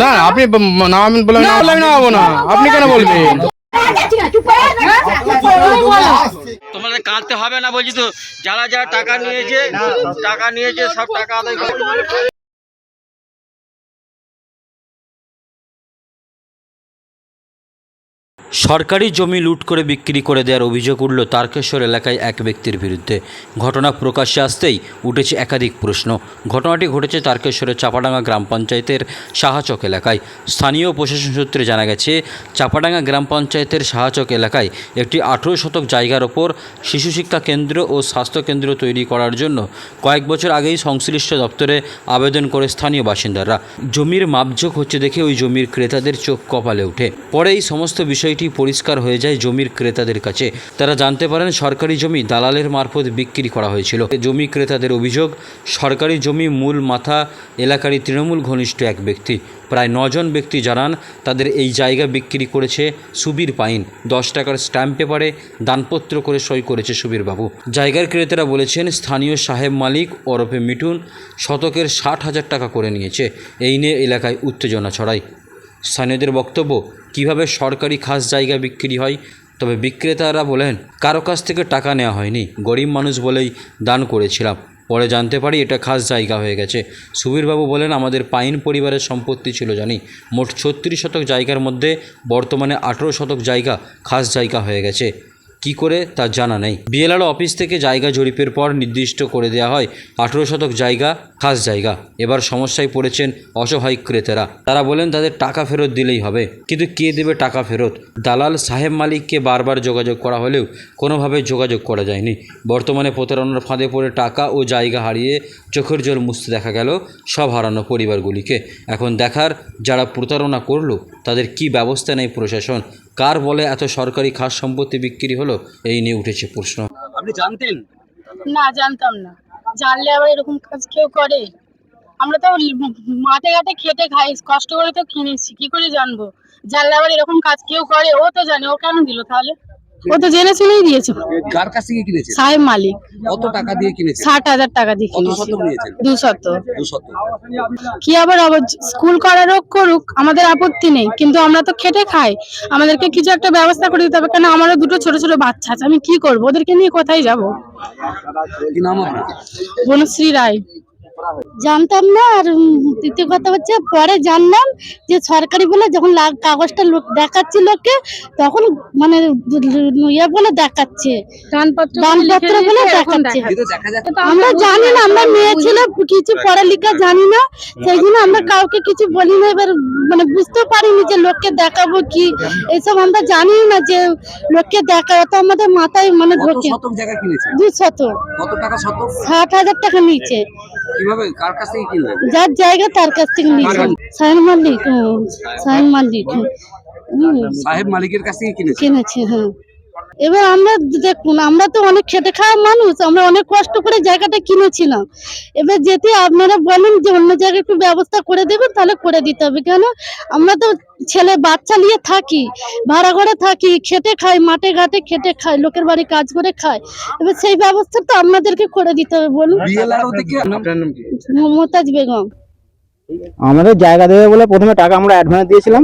না আপনি ব- নামাবেন বলে না আমি নামাবো না। আপনি কেন বলবেন? তোমাদের কাঁদতে হবে না বলছি তো। যারা যারা টাকা নিয়েছে টাকা নিয়েছে সব টাকা আদায় সরকারি জমি লুট করে বিক্রি করে দেওয়ার অভিযোগ উঠল তারকেশ্বর এলাকায় এক ব্যক্তির বিরুদ্ধে। ঘটনা প্রকাশ্যে আসতেই উঠেছে একাধিক প্রশ্ন। ঘটনাটি ঘটেছে তারকেশ্বরের চাপাডাঙ্গা গ্রাম পঞ্চায়েতের সাহাচক এলাকায়। স্থানীয় প্রশাসন সূত্রে জানা গেছে, চাপাডাঙ্গা গ্রাম পঞ্চায়েতের সাহাচক এলাকায় একটি আঠেরো শতক জায়গার ওপর শিশু শিক্ষা কেন্দ্র ও স্বাস্থ্য কেন্দ্র তৈরি করার জন্য কয়েক বছর আগেই সংশ্লিষ্ট দপ্তরে আবেদন করে স্থানীয় বাসিন্দারা। জমির মাপজোক হচ্ছে দেখে ওই জমির ক্রেতাদের চোখ কপালে ওঠে। পরে এই সমস্ত বিষয়টি পরিষ্কার হয়ে যায় জমির ক্রেতাদের কাছে। তারা জানতে পারেন, সরকারি জমি দালালের মারফত বিক্রি করা হয়েছিল। জমি ক্রেতাদের অভিযোগ, সরকারি জমি মূল মাথা এলাকারই তৃণমূল ঘনিষ্ঠ এক ব্যক্তি। প্রায় নজন ব্যক্তি জানান, তাদের এই জায়গা বিক্রি করেছে সুবীর পাইন। দশ টাকার স্ট্যাম্প পেপারে দানপত্র করে সই করেছে সুবীর বাবু জায়গার ক্রেতারা বলেছেন, স্থানীয় সাহেব মালিক ওরফে মিঠুন শতকের ষাট হাজার টাকা করে নিয়েছে। এই নিয়ে এলাকায় উত্তেজনা ছড়ায়। স্থানীয়দের বক্তব্য কীভাবে সরকারি খাস জায়গা বিক্রি হয়? তবে বিক্রেতারা বলেন, কারও কাছ থেকে টাকা নেওয়া হয়নি। গরিব মানুষ বলেই দান করেছিলাম। পরে জানতে পারি এটা খাস জায়গা হয়ে গেছে। সুবীরবাবু বলেন, আমাদের পাইন পরিবারের সম্পত্তি ছিল, জানি। মোট ছত্রিশ শতক জায়গার মধ্যে বর্তমানে আঠেরো শতক জায়গা খাস জায়গা হয়ে গেছে। কি করে তা জানা নেই। বিএলআর অফিস থেকে জায়গা জরিপের পর নির্দিষ্ট করে দেওয়া হয় আঠেরো শতক জায়গা, খাস জায়গা। এবার সমস্যায় পড়েছেন অসহায় ক্রেতারা। তারা বলেন, তাদের টাকা ফেরত দিলেই হবে। কিন্তু কে দেবে টাকা ফেরত? দালাল সাহেব মালিককে বারবার যোগাযোগ করা হলেও কোনোভাবে যোগাযোগ করা যায়নি। বর্তমানে প্রতারণার ফাঁদে পড়ে টাকা ও জায়গা হারিয়ে চোখের জল মুছতে দেখা গেল সব হারানো পরিবারগুলিকে। এখন দেখার যারা প্রতারণা করল, তাদের কি ব্যবস্থা নেয় প্রশাসন? কার বলে এত সরকারি খাস সম্পত্তি বিক্রি হলো? এই নিয়ে উঠেছে প্রশ্ন। আপনি জানতেন? না জানতাম না। জানলে আবার এরকম কাজ কেউ করে? আমরা তো মাঠে ঘাটে খেটে খাই কষ্ট করে তো কিনেছি কি করে জানব? জানলে আবার এরকম কাজ কেউ করে? ও তো জানে ও কেন দিল তাহলে? ও তো জেনে শুনেই দিয়েছে। কার কাছ থেকে কিনেছেন সাহেব মালিক। কত টাকা দিয়ে কিনেছেন ষাট হাজার টাকা দিয়ে কিনেছি। শতক নিয়েছেন? দু শত দু শতক কি আবার আবার স্কুল করার করুক আমাদের আপত্তি নেই। কিন্তু আমরা তো খেটে খাই। আমাদেরকে কিছু একটা ব্যবস্থা করে দিতে হবে। কেন আমারও দুটো ছোট ছোট বাচ্চা আছে আমি কি করব? ওদেরকে নিয়ে কোথায় যাব? কি নাম আপনার? বনশ্রী রায়। জানতাম না আর দ্বিতীয় কথা হচ্ছে পরে জানলাম যে সরকারি বলে যখন কাগজটা লোক দেখাচ্ছে লোককে তখন মানে ইয়ে বলে দেখাচ্ছে। দানপত্র দানপত্র বলে দেখাচ্ছে। আমরা জানি না আমরা মেয়ে ছিল কিছু পড়ালেখা জানি না। সেই জন্য আমরা কাউকে কিছু বলি না এবার মানে বুঝতে পারিনি যে লোককে দেখাবো কি। এসব আমরা জানি না যে লোককে দেখাবো তো আমাদের মাথায় মানে কত ঢোকে। দু শত শতক? ষাট হাজার টাকা নিচে কীভাবে কার কাছ থেকে কিনলেন? যার জায়গা তার কাছ থেকে নিয়েছে। সাইন মালিক হুম, সাইন মালিক হুম, সাহেব মালিকের কাছ থেকে কিনেছেন? কিনেছে হ্যাঁ। এবার আমরা দেখুন আমরা তো অনেক খেটে খাওয়া মানুষ আমরা অনেক কষ্ট করে জায়গাটা কিনেছিলাম। এবার যেতে আপনারা বলেন যে অন্য জায়গায় একটু ব্যবস্থা করে দেবেন তাহলে করে দিতে হবে। কেন? আমরা তো ছেলে বাচ্চা নিয়ে থাকি ভাড়া ঘরে থাকি খেটে খাই মাঠে ঘাটে খেটে খাই লোকের বাড়ি কাজ করে খাই। এবার সেই ব্যবস্থা তো আপনাদেরকে করে দিতে হবে বলুন। মমতাজ বেগম। আমাদের জায়গা দেবে বলে প্রথমে টাকা আমরা অ্যাডভান্স দিয়েছিলাম।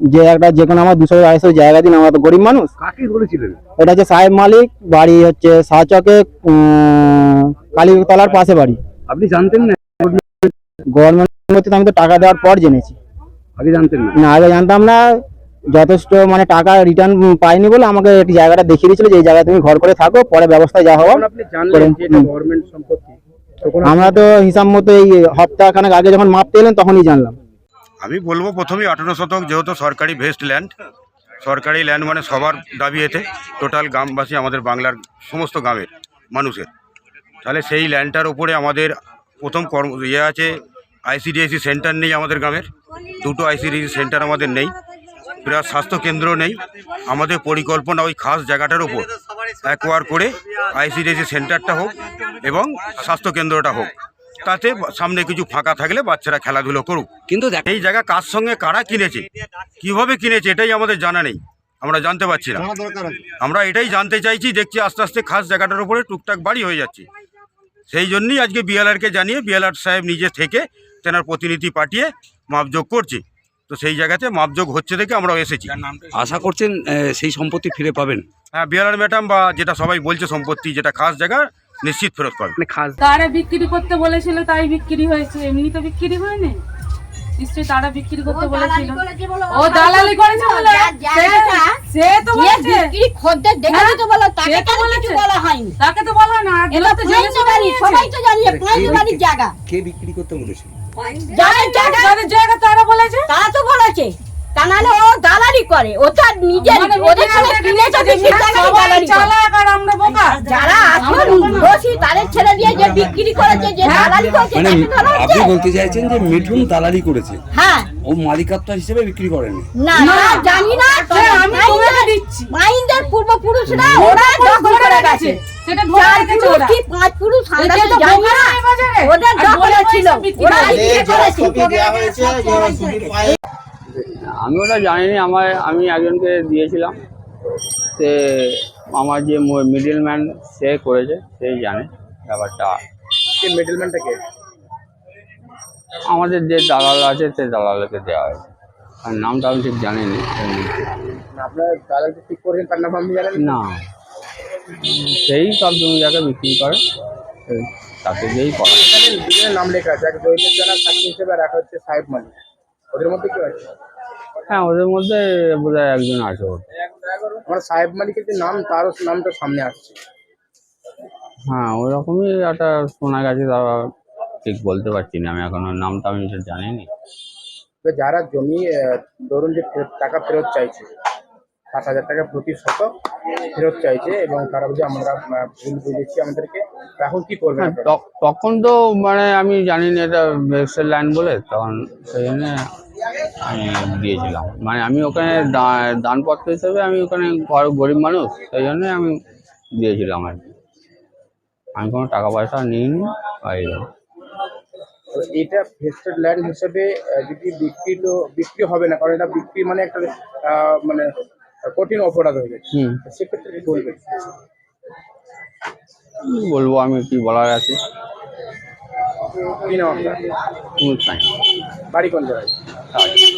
যে একটা যে কোনো আমার দুশো আড়াইশো জায়গা দিন আমরা তো গরিব মানুষ। কাকে বলেছিলেন? এটা হচ্ছে সাহেব মালিক বাড়ি হচ্ছে সাচকে কালীতলার পাশে বাড়ি। আপনি জানতেন না? গভর্নমেন্ট আমি তো টাকা দেওয়ার পর জেনেছি। আগে জানতেন না? আগে জানতাম না যথেষ্ট মানে টাকা রিটার্ন পাইনি বলে আমাকে একটি জায়গাটা দেখিয়ে দিয়েছিল যে এই জায়গায় তুমি ঘর করে থাকো পরে ব্যবস্থা যা হওয়ার আপনি করে জানলেন যে এটা হুম। গভর্নমেন্ট সম্পত্তি তখন আমরা তো হিসাব মতো এই সপ্তাহখানেক আগে যখন মাপতে এলেন তখনই জানলাম। আমি বলব প্রথমেই আঠেরো শতক যেহেতু সরকারি ভেস্ট ল্যান্ড সরকারি ল্যান্ড মানে সবার দাবি এতে টোটাল গ্রামবাসী আমাদের বাংলার সমস্ত গ্রামের মানুষের। তাহলে সেই ল্যান্ডটার উপরে আমাদের প্রথম কর্ম ইয়ে আছে আইসিডিএসি সেন্টার নেই আমাদের গ্রামের, দুটো আইসিডিএসি সেন্টার আমাদের নেই প্লাস স্বাস্থ্য কেন্দ্র নেই, আমাদের পরিকল্পনা ওই খাস জায়গাটার উপর অ্যাকোয়ার করে আইসিডিএসি সেন্টারটা হোক এবং স্বাস্থ্য কেন্দ্রটা হোক। তাতে সামনে কিছু ফাঁকা থাকলে বাচ্চারা খেলাধুলো করুক। কিন্তু দেখ এই জায়গা কার সঙ্গে কারা কিনেছে? কীভাবে কিনেছে এটাই আমাদের জানা নেই। আমরা জানতে পারছি না। আমরা এটাই জানতে চাইছি দেখছি আস্তে আস্তে খাস জায়গাটার উপরে টুকটাক বাড়ি হয়ে যাচ্ছে। সেই জন্যই আজকে বিএলআরকে জানিয়ে বিএলআর সাহেব নিজে থেকে তেনার প্রতিনিধি পাঠিয়ে মাপযোগ করছে। তো সেই জায়গাতে মাপযোগ হচ্ছে দেখে আমরাও এসেছি। আশা করছেন সেই সম্পত্তি ফিরে পাবেন। হ্যাঁ বিয়ালার ম্যাডাম বা যেটা সবাই বলছে সম্পত্তি যেটা খাস জায়গা নিশ্চিত ফেরত পাবে। মানে খাস তারা বিক্রি করতে বলেছিল তাই বিক্রি হয়েছে। এমনি তো বিক্রি হয়নি। নিশ্চয়ই তারা বিক্রি করতে বলেছিল। ও দালালি করেছে বলে। সে তো বলেছে। খদ্দের দেখে দিতে বলো? তাকে কেন কিছু বলা হয়নি। তাকে তো বলা না। এটা তো জেনে নিয়েছে। তো জানি বাড়ির জায়গা। কে বিক্রি করতে বলেছিল? জায়গা জায়গা তারা বলেছে। তারা তো বলেছে। তা নাহলে ও দালালি করে ও তো আর নিজের মানে ওদের সঙ্গে আমরা বোকা। যারা আসল দোষী তাদের ছেড়ে দিয়ে যে বিক্রি করেছে যে দালালি করেছে মানে? আপনি বলতে চাইছেন যে মিঠুন দালালি করেছে। হ্যাঁ। ও মালিকাত্ব হিসেবে বিক্রি করেনি। না না। জানি না। আমি তোমাকে দিচ্ছি। মাইন্ডের পূর্বপুরুষরা ওরা দখল করে গেছে। সেটা ধরে চার ওরা। কি পাঁচ পুরুষ আমরা এটা তো তো জানি না। ওদের আর ছিল। ওরা বিক্রি করেছে। আমি ওটা জানিনি আমার আমি একজনকে দিয়েছিলাম। সে আমার যে মিডিল ম্যান সে করেছে সেই জানে ব্যাপারটা। মিডলম্যানটা কে? আমাদের যে দালাল আছে সে দালালকে দেওয়া হয়েছে। আর নামটা আমি ঠিক জানিনি। আপনার দালালকে ঠিক করেছেন তার নাম আপনি জানেন? না। সেই সব জমি জায়গা বিক্রি করে তাকে দিয়েই করা। নাম লেখা আছে এক দৈনিক জানা সাক্ষী হিসেবে হচ্ছে সাহেব মালিক। ওদের মধ্যে কি আছে? হ্যাঁ ওদের মধ্যে বোধহয় একজন আছে ওর। আমার সাহেব মালিকের যে নাম তার নামটা সামনে আসছে। হ্যাঁ ওরকমই একটা শোনা গেছে তা ঠিক বলতে পারছি না। আমি এখন নামটা আমি ঠিক জানিনি। তো যারা জমি ধরুন যে টাকা ফেরত চাইছে সাত হাজার টাকা প্রতি শতক ফেরত চাইছে এবং তারা বলছে আমরা ভুল বুঝেছি আমাদেরকে। এখন কি করবেন হ্যাঁ, তখন তো মানে আমি জানি না এটা ভেক্সেল লাইন বলে তখন সেই জন্য আমি দিয়েছিলাম। মানে আমি ওখানে দানপত্র হিসেবে আমি ওখানে ঘর গরিব মানুষ সেই জন্য আমি দিয়েছিলাম আর কি। আমি কোনো টাকা পয়সা নিইনি এটা ভেস্টেড ল্যান্ড হিসেবে যদি বিক্রি তো বিক্রি হবে না কারণ এটা বিক্রি মানে একটা মানে কঠিন অপরাধ হয়ে গেছে। সেক্ষেত্রে বলবেন? বলব আমি কি বলার আছে? কি নাম আপনার? তুমি চাই বাড়ি কোন জায়গায়? আচ্ছা